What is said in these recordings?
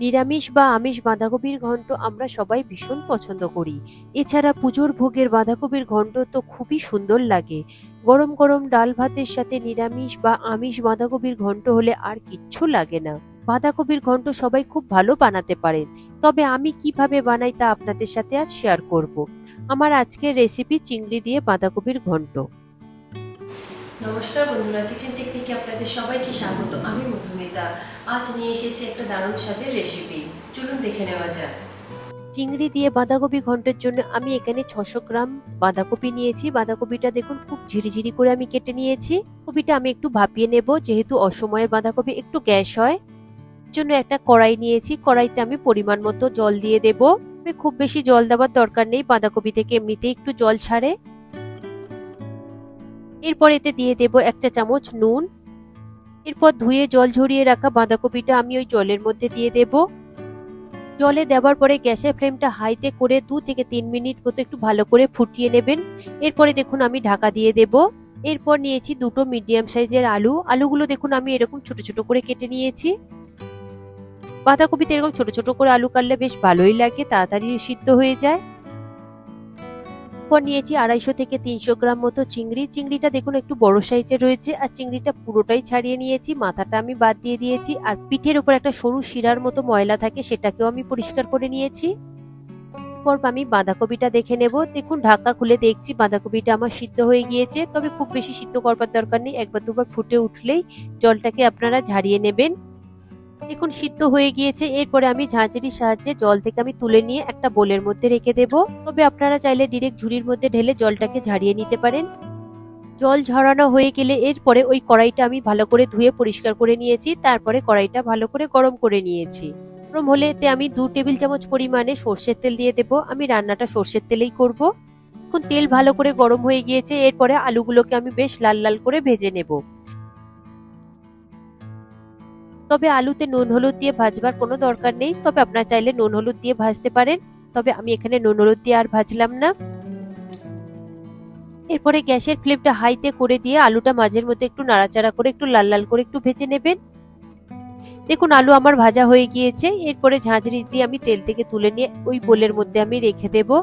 নিরামিষ বা আমিষ বাঁধাকপির ঘন্ট আমরা সবাই ভীষণ পছন্দ করি। এছাড়া পুজোর ভোগের বাঁধাকপির ঘন্ট তো খুবই সুন্দর লাগে। গরম গরম ডাল ভাতের সাথে নিরামিষ বা আমিষ বাঁধাকপির ঘন্ট হলে আর কিচ্ছু লাগে না। বাঁধাকপির ঘন্ট সবাই খুব ভালো বানাতে পারেন। তবে আমি কীভাবে বানাই তা আপনাদের সাথে আজ শেয়ার করব। আমার আজকের রেসিপি চিংড়ি দিয়ে বাঁধাকপির ঘন্ট। নমস্কার বন্ধুরা কিচেন টেকনিকে আপনাদের সবাইকে স্বাগত। আমি মধুমিতা। আজ নিয়ে এসেছি একটা দারুণ স্বাদের রেসিপি চলুন দেখে নেওয়া যাক। চিংড়ি দিয়ে বাঁধাকপি ঘন্টের জন্য আমি এখানে ছশো গ্রাম বাঁধাকপি নিয়েছি। বাঁধাকপিটা দেখুন, খুব ঝিরিঝিরি করে আমি কেটে নিয়েছি। কপিটা আমি একটু ভাপিয়ে নেব, যেহেতু অসময়ের বাঁধাকপি একটু গ্যাস হয়। জন্য একটা কড়াই নিয়েছি। কড়াইতে আমি পরিমাণ মতো জল দিয়ে দেব। খুব বেশি জল দেওয়ার দরকার নেই। বাঁধাকপি থেকে এমনিতেই একটু জল ছাড়ে। এরপর এতে দিয়ে দেব এক চা চামচ নুন। এরপর ধুয়ে জল ঝরিয়ে রাখা বাঁধাকপিটা আমি ওই জলের মধ্যে দিয়ে দেব। জলে দেওয়ার পরে গ্যাসের ফ্লেমটা হাইতে করে দু থেকে তিন মিনিট মতো একটু ভালো করে ফুটিয়ে নেবেন। এরপরে দেখুন আমি ঢাকা দিয়ে দেব। এরপর নিয়েছি দুটো মিডিয়াম সাইজের আলু। আলুগুলো দেখুন আমি এরকম ছোট ছোট করে কেটে নিয়েছি। বাঁধাকপিতে এরকম ছোট ছোট করে আলু কাটলে বেশ ভালোই লাগে, তাড়াতাড়ি সিদ্ধ হয়ে যায়। এরপর নিয়েছি আড়াইশো থেকে তিনশো গ্রাম মতো চিংড়ি। চিংড়িটা দেখুন একটু বড় সাইজের রয়েছে আর চিংড়িটা পুরোটাই ছাড়িয়ে নিয়েছি। মাথাটা আমি বাদ দিয়ে দিয়েছি আর পিঠের উপর একটা সরু শিরার মতো ময়লা থাকে সেটাকেও আমি পরিষ্কার করে নিয়েছি। এরপর আমি বাঁধাকপিটা দেখে নেব। দেখুন, ঢাকা খুলে দেখছি বাঁধাকপিটা আমার সিদ্ধ হয়ে গিয়েছে। তবে খুব বেশি সিদ্ধ করবার দরকার নেই, একবার দুবার ফুটে উঠলেই জলটাকে আপনারা ঝাড়িয়ে নেবেন। দেখুন সিদ্ধ হয়ে গিয়েছে, এরপরে আমি ঝাঁঝরির সাহায্যে জল থেকে আমি তুলে নিয়ে একটা বোলের মধ্যে রেখে দেব। তবে আপনারা চাইলে ডিরেক্ট ঝুড়ির মধ্যে ঢেলে জলটাকে ঝাড়িয়ে নিতে পারেন। জল ঝরানো হয়ে গেলে এরপরে ওই কড়াইটা আমি ভালো করে ধুয়ে পরিষ্কার করে নিয়েছি, তারপরে কড়াইটা ভালো করে গরম করে নিয়েছি। গরম হলে এতে আমি দু টেবিল চামচ পরিমাণে সর্ষের তেল দিয়ে দেব। আমি রান্নাটা সর্ষের তেলেই করব। এখন তেল ভালো করে গরম হয়ে গিয়েছে, এরপরে আলুগুলোকে আমি বেশ লাল লাল করে ভেজে নেব। তবে আলুতে নুন হলুদ দিয়ে ভাজবার কোনো দরকার নেই। তবে আপনারা চাইলে নুন হলুদ দিয়ে ভাজতে পারেন। তবে আমি এখানে নুন হলুদ দিয়ে আর ভাজলাম না। এরপরে গ্যাসের ফ্লেমটা হাইতে করে দিয়ে আলুটা মাঝের মধ্যে একটু নাড়াচাড়া করে একটু লাল লাল করে একটু ভেজে নেবেন। দেখুন, আলু আমার ভাজা হয়ে গিয়েছে। এরপরে ঝাঁঝরি দিয়ে আমি তেল থেকে তুলে নিয়ে ওই বোলের মধ্যে আমি রেখে দেবো।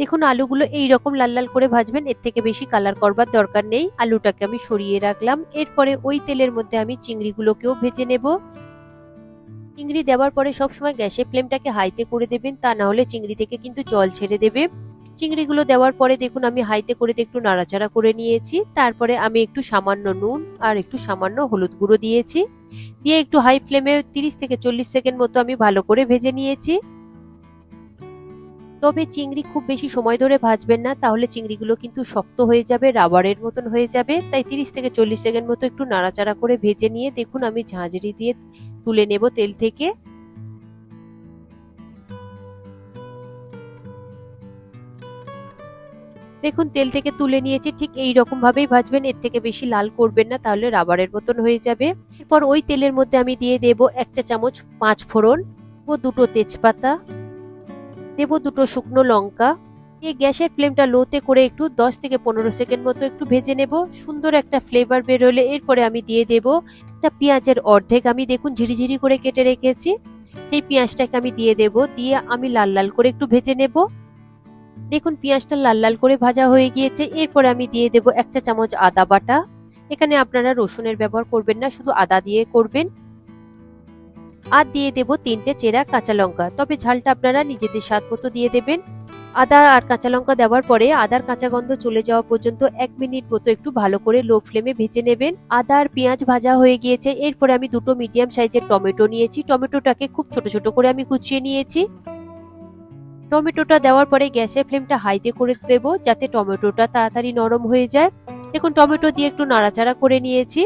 দেখুন, আলুগুলো এই রকম লাল লাল করে ভাজবেন, এর থেকে বেশি কালার করবার দরকার নেই। আলুটাকে আমি সরিয়ে রাখলাম। এরপরে ওই তেলের মধ্যে আমি চিংড়িগুলোকেও ভেজে নেব। চিংড়ি দেওয়ার পরে সবসময় গ্যাসের ফ্লেমটাকে হাইতে করে দেবেন, তা না হলে চিংড়ি থেকে কিন্তু জল ছেড়ে দেবে। চিংড়িগুলো দেওয়ার পরে দেখুন, আমি হাইতে করে একটু নাড়াচাড়া করে নিয়েছি। তারপরে আমি একটু সামান্য নুন আর একটু সামান্য হলুদ গুঁড়ো দিয়েছি। দিয়ে একটু হাই ফ্লেমে তিরিশ থেকে চল্লিশ সেকেন্ড মতো আমি ভালো করে ভেজে নিয়েছি। তবে চিংড়ি খুব বেশি সময় ধরে ভাজবেন না, তাহলে চিংড়িগুলো কিন্তু শক্ত হয়ে যাবে, রাবারের মতন হয়ে যাবে। তাই তিরিশ থেকে চল্লিশ সেকেন্ড মতো একটু নাড়াচাড়া করে ভেজে নিয়ে দেখুন আমি ঝাঁঝরি দিয়ে তুলে নেব তেল থেকে। দেখুন তেল থেকে তুলে নিয়েছি, ঠিক এই রকম ভাবেই ভাজবেন, এর থেকে বেশি লাল করবেন না, তাহলে রাবারের মতন হয়ে যাবে। এরপর ওই তেলের মধ্যে আমি দিয়ে দেব এক চা চামচ পাঁচ ফোড়ন ও দুটো তেজপাতা। দেব দুটো শুকনো লঙ্কা। দিয়ে গ্যাসের ফ্লেমটা লোতে করে একটু দশ থেকে পনেরো সেকেন্ড মতো একটু ভেজে নেব। সুন্দর একটা ফ্লেভার বেরোলে এরপরে আমি দিয়ে দেব একটা পেঁয়াজের অর্ধেক। আমি দেখুন ঝিরিঝিরি করে কেটে রেখেছি। সেই পেঁয়াজটাকে আমি দিয়ে দেব। দিয়ে আমি লাল লাল করে একটু ভেজে নেব। দেখুন পেঁয়াজটা লাল লাল করে ভাজা হয়ে গিয়েছে। এরপরে আমি দিয়ে দেব এক চা চামচ আদা বাটা। এখানে আপনারা রসুনের ব্যবহার করবেন না, শুধু আদা দিয়ে করবেন। আর দিয়ে দেব তিনটে চেরা কাঁচা লঙ্কা। তবে ঝালটা আপনারা নিজেদের স্বাদ মতো দিয়ে দেবেন। আদা আর কাঁচা লঙ্কা দেওয়ার পরে আদার কাঁচা গন্ধ চলে যাওয়া পর্যন্ত এক মিনিট মতো একটু ভালো করে লো ফ্লেমে ভেজে নেবেন। আদা আর পেঁয়াজ ভাজা হয়ে গিয়েছে। এরপরে আমি দুটো মিডিয়াম সাইজের টমেটো নিয়েছি। টমেটোটাকে খুব ছোট ছোট করে আমি কুচিয়ে নিয়েছি। টমেটোটা দেওয়ার পরে গ্যাসের ফ্লেমটা হাইতে করে দেব যাতে টমেটোটা তাড়াতাড়ি নরম হয়ে যায়। দেখুন, টমেটো দিয়ে একটু নাড়াচাড়া করে নিয়েছি।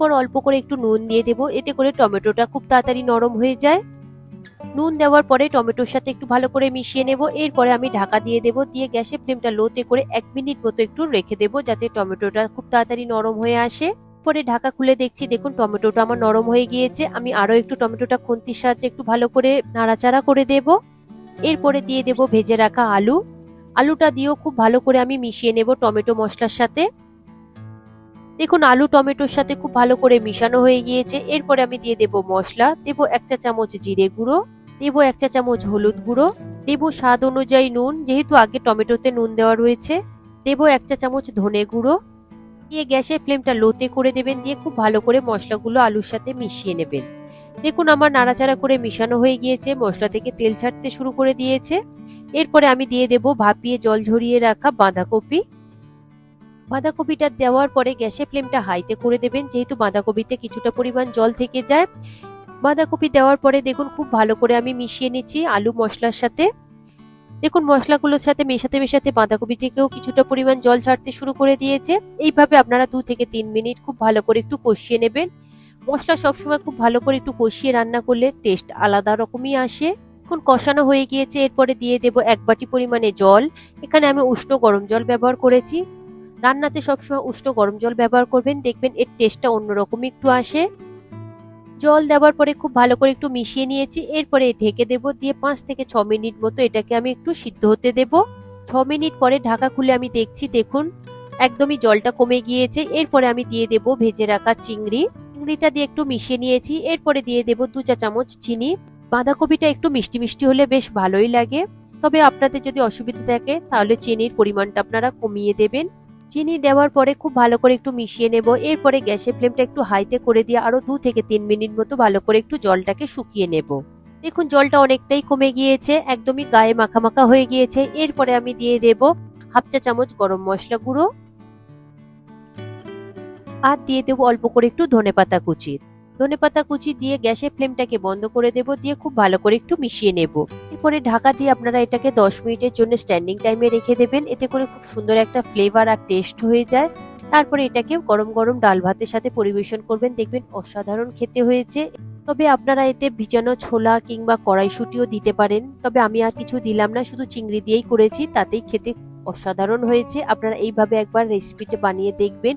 এরপর অল্প করে একটু নুন দিয়ে দেবো। এতে করে টমেটোটা খুব তাড়াতাড়ি নরম হয়ে যায়। নুন দেওয়ার পরে টমেটোর সাথে একটু ভালো করে মিশিয়ে নেব। এরপরে আমি ঢাকা দিয়ে দেব। দিয়ে গ্যাসের ফ্লেমটা লোতে করে এক মিনিট মতো একটু রেখে দেবো যাতে টমেটোটা খুব তাড়াতাড়ি নরম হয়ে আসে। পরে ঢাকা খুলে দেখছি, দেখুন টমেটোটা আমার নরম হয়ে গিয়েছে। আমি আরও একটু টমেটোটা খুন্তির সাহায্যে একটু ভালো করে নাড়াচাড়া করে দেব। এরপরে দিয়ে দেব ভেজে রাখা আলু। আলুটা দিয়েও খুব ভালো করে আমি মিশিয়ে নেব টমেটো মশলার সাথে। দেখুন, আলু, টমেটোর সাথে খুব ভালো করে মিশানো হয়ে গিয়েছে। এরপরে আমি দিয়ে দেব মশলা। দেব এক চা চামচ জিরে গুঁড়ো। দেব এক চা চামচ হলুদ গুঁড়ো। দেব স্বাদ অনুযায়ী নুন, যেহেতু আগে টমেটোতে নুন দেওয়া রয়েছে। দেব এক চা চামচ ধনে গুঁড়ো। দিয়ে গ্যাসের ফ্লেমটা লোতে করে দেবেন। দিয়ে খুব ভালো করে মশলাগুলো আলুর সাথে মিশিয়ে নেবেন। দেখুন, আমার নাড়াচাড়া করে মিশানো হয়ে গিয়েছে। মশলা থেকে তেল ছাড়তে শুরু করে দিয়েছে। এরপরে আমি দিয়ে দেব ভাপিয়ে জল ঝরিয়ে রাখা বাঁধাকপি। বাঁধাকপিটা দেওয়ার পরে গ্যাসের ফ্লেমটা হাইতে করে দেবেন। যেহেতু বাঁধাকপিতে কিছুটা পরিমাণ জল থেকে যায়, বাঁধাকপি দেওয়ার পরে দেখুন খুব ভালো করে আমি মিশিয়ে নিচ্ছি আলু মশলার সাথে। দেখুন মশলাগুলোর সাথে মেশাতে মেশাতে বাঁধাকপি থেকেও কিছুটা পরিমাণ জল ছাড়তে শুরু করে দিয়েছে। এইভাবে আপনারা দু থেকে তিন মিনিট খুব ভালো করে একটু কষিয়ে নেবেন। মশলা সবসময় খুব ভালো করে একটু কষিয়ে রান্না করলে টেস্ট আলাদা রকমই আসে। এখন কষানো হয়ে গিয়েছে, এরপরে দিয়ে দেব এক বাটি পরিমাণে জল। এখানে আমি উষ্ণ গরম জল ব্যবহার করেছি। রান্নাতে সবসময় উষ্ণ গরম জল ব্যবহার করবেন, দেখবেন এর টেস্টটা অন্যরকমই একটু আসে। জল দেওয়ার পরে খুব ভালো করে একটু মিশিয়ে নিয়েছি, এরপরে ঢেকে দেব, দিয়ে পাঁচ থেকে ছ মিনিট মতো এটাকে আমি একটু সিদ্ধ হতে দেব। ছ মিনিট পরে ঢাকা খুলে আমি দেখছি, দেখুন, একদমই জলটা কমে গিয়েছে। এরপরে আমি দিয়ে দেব ভেজে রাখা চিংড়ি। চিংড়িটা দিয়ে একটু মিশিয়ে নিয়েছি, এরপরে দিয়ে দেব দু চা চামচ চিনি। বাঁধাকপিটা একটু মিষ্টি মিষ্টি হলে বেশ ভালোই লাগে। তবে আপনাদের যদি অসুবিধা থাকে, তাহলে চিনির পরিমাণটা আপনারা কমিয়ে দেবেন। চিনি দেওয়ার পরে খুব ভালো করে একটু মিশিয়ে নেব। এরপরে গ্যাসের ফ্লেমটা একটু হাইতে করে দিয়ে আরও দু থেকে তিন মিনিট মতো ভালো করে একটু জলটাকে শুকিয়ে নেব। দেখুন, জলটা অনেকটাই কমে গিয়েছে, একদমই গায়ে মাখা মাখা হয়ে গিয়েছে। এরপরে আমি দিয়ে দেব হাফ চা চামচ গরম মশলা গুঁড়ো। আর দিয়ে দেবো অল্প করে একটু ধনে পাতা কুচি। ধনেপাতা কুচি দিয়ে গ্যাসের ফ্লেমটাকে বন্ধ করে দেব, দিয়ে খুব ভালো করে একটু মিশিয়ে নেব। এরপরে ঢাকা দিয়ে আপনারা এটাকে দশ মিনিটের জন্য স্ট্যান্ডিং টাইমে রেখে দেবেন। এতে করে খুব সুন্দর একটা ফ্লেভার আর টেস্ট হয়ে যায়। তারপরে এটাকে গরম গরম ডাল ভাতের সাথে পরিবেশন করবেন। দেখবেন অসাধারণ খেতে হয়েছে। তবে আপনারা এতে ভিজানো ছোলা কিংবা কড়াইশুটিও দিতে পারেন। তবে আমি আর কিছু দিলাম না, শুধু চিংড়ি দিয়েই করেছি। তাতেই খেতে অসাধারণ হয়েছে। আপনারা এইভাবে একবার রেসিপিটা বানিয়ে দেখবেন।